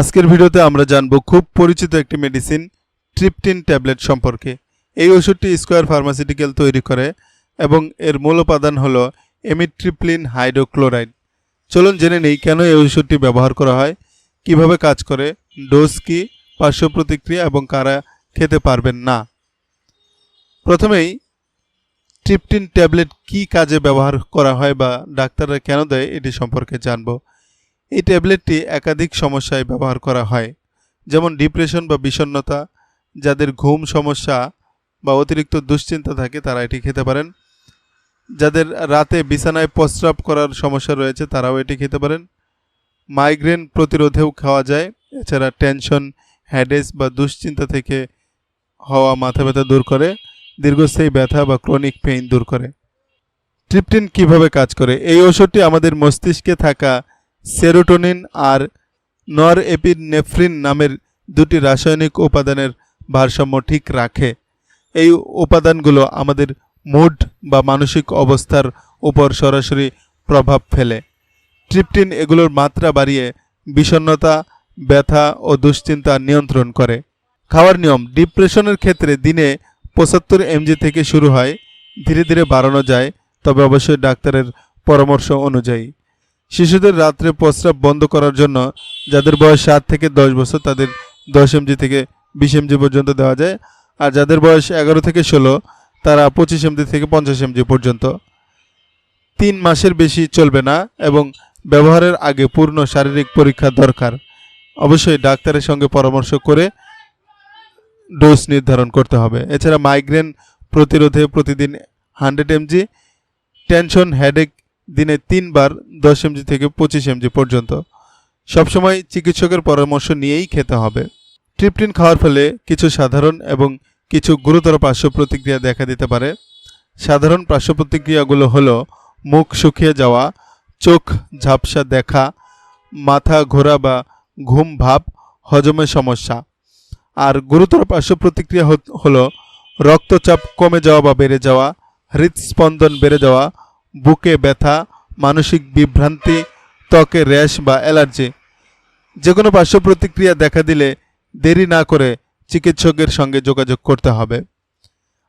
আজকের ভিডিওতে আমরা জানব খুব পরিচিত একটি মেডিসিন ট্রিপটিন ট্যাবলেট সম্পর্কে। এই ওষুধটি স্কোয়ার ফার্মাসিউটিক্যাল তৈরি করে এবং এর মূল উপাদান হল এমিট্রিপ্লিন হাইড্রোক্লোরাইড। চলুন জেনে নেই কেন এই ওষুধটি ব্যবহার করা হয়, কীভাবে কাজ করে, ডোজ কী, পার্শ্ব প্রতিক্রিয়া এবং কারা খেতে পারবেন না। প্রথমেই ট্রিপটিন ট্যাবলেট কি কাজে ব্যবহার করা হয় বা ডাক্তাররা কেন দেয় এটি সম্পর্কে জানব। এই ট্যাবলেটটি একাধিক সমস্যায় ব্যবহার করা হয়, যেমন ডিপ্রেশন বা বিষণ্ণতা। যাদের ঘুম সমস্যা বা অতিরিক্ত দুশ্চিন্তা থাকে, তারা এটি খেতে পারেন। যাদের রাতে বিছানায় প্রস্রাব করার সমস্যা রয়েছে, তারাও এটি খেতে পারেন। মাইগ্রেন প্রতিরোধেও খাওয়া যায়। এছাড়া টেনশন হ্যাডেস বা দুশ্চিন্তা থেকে হওয়া মাথা ব্যথা দূর করে, দীর্ঘস্থায়ী ব্যথা বা ক্রনিক পেইন দূর করে। ট্রিপটিন কীভাবে কাজ করে? এই ওষুধটি আমাদের মস্তিষ্কে থাকা সেরোটোনিন আর নর এপিনেফ্রিন নামের দুটি রাসায়নিক উপাদানের ভারসাম্য ঠিক রাখে। এই উপাদানগুলো আমাদের মুড বা মানসিক অবস্থার উপর সরাসরি প্রভাব ফেলে। ট্রিপটিন এগুলোর মাত্রা বাড়িয়ে বিষণ্ণতা, ব্যথা ও দুশ্চিন্তা নিয়ন্ত্রণ করে। খাওয়ার নিয়ম, ডিপ্রেশনের ক্ষেত্রে দিনে পঁচাত্তর এমজি থেকে শুরু হয়, ধীরে ধীরে বাড়ানো যায়, তবে অবশ্যই ডাক্তারের পরামর্শ অনুযায়ী। শিশুদের রাত্রে প্রস্রাব বন্ধ করার জন্য, যাদের বয়স সাত থেকে দশ বছর, তাদের দশ এমজি থেকে বিশ এমজি পর্যন্ত দেওয়া যায়। আর যাদের বয়স এগারো থেকে ষোলো, তারা পঁচিশ এমজি থেকে পঞ্চাশ এমজি পর্যন্ত। তিন মাসের বেশি চলবে না এবং ব্যবহারের আগে পূর্ণ শারীরিক পরীক্ষা দরকার। অবশ্যই ডাক্তারের সঙ্গে পরামর্শ করে ডোজ নির্ধারণ করতে হবে। এছাড়া মাইগ্রেন প্রতিরোধে প্রতিদিন হান্ড্রেড এমজি, টেনশন, হেডেক দিনে তিনবার দশ এমজি থেকে পঁচিশ এমজি পর্যন্ত। সবসময় চিকিৎসকের পরামর্শ নিয়েই খেতে হবে। ট্রিপটিন খাওয়ার ফলে কিছু সাধারণ এবং কিছু গুরুতর পার্শ্ব প্রতিক্রিয়া দেখা দিতে পারে। সাধারণ পার্শ্ব প্রতিক্রিয়াগুলো হলো মুখ শুকিয়ে যাওয়া, চোখ ঝাপসা দেখা, মাথা ঘোরা বা ঘুম ভাব হজমের সমস্যা। আর গুরুতর পার্শ্ব প্রতিক্রিয়া হলো রক্তচাপ কমে যাওয়া বা বেড়ে যাওয়া, হৃদস্পন্দন বেড়ে যাওয়া বুকে ব্যথা, মানসিক বিভ্রান্তি, ত্বকে র্যাশ বা অ্যালার্জি। যে কোনো পার্শ্ব প্রতিক্রিয়া দেখা দিলে দেরি না করে চিকিৎসকের সঙ্গে যোগাযোগ করতে হবে।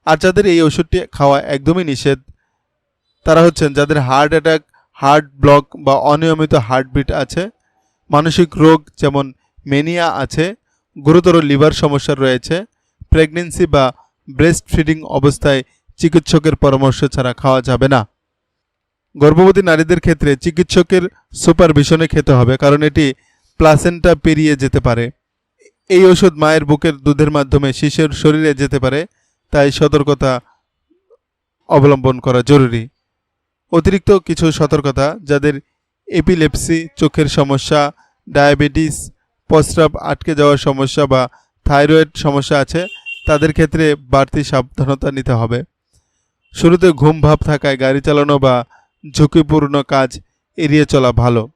আর যাদের এই ওষুধটি খাওয়া একদমই নিষেধ, তারা হচ্ছেন যাদের হার্ট অ্যাটাক, হার্ট ব্লক বা অনিয়মিত হার্টবিট আছে, মানসিক রোগ যেমন মেনিয়া আছে, গুরুতর লিভার সমস্যা রয়েছে, প্রেগনেন্সি বা ব্রেস্ট ফিডিং অবস্থায় চিকিৎসকের পরামর্শ ছাড়া খাওয়া যাবে না। গর্ভবতী নারীদের ক্ষেত্রে চিকিৎসকের সুপারভিশনে খেতে হবে, কারণ এটি প্লাসেন্টা পেরিয়ে যেতে পারে। এই ওষুধ মায়ের বুকের দুধের মাধ্যমে শিশুর শরীরে যেতে পারে, তাই সতর্কতা অবলম্বন করা জরুরি। অতিরিক্ত কিছু সতর্কতা, যাদের এপিলেপসি চোখের সমস্যা ডায়াবেটিস প্রস্রাব আটকে যাওয়ার সমস্যা বা থাইরয়েড সমস্যা আছে, তাদের ক্ষেত্রে বাড়তি সাবধানতা নিতে হবে। শুরুতে ঘুম ভাব থাকায় গাড়ি চালানো বা ঝুঁকিপূর্ণ কাজ এড়িয়ে চলা ভালো।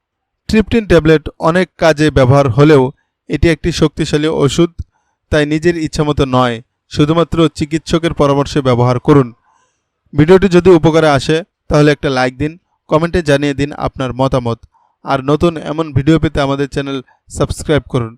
ট্রিপটিন ট্যাবলেট অনেক কাজে ব্যবহার হলেও এটি একটি শক্তিশালী ওষুধ, তাই নিজের ইচ্ছামতো নয়, শুধুমাত্র চিকিৎসকের পরামর্শে ব্যবহার করুন। ভিডিওটি যদি উপকারে আসে, তাহলে একটা লাইক দিন, কমেন্টে জানিয়ে দিন আপনার মতামত। আর নতুন এমন ভিডিও পেতে আমাদের চ্যানেল সাবস্ক্রাইব করুন।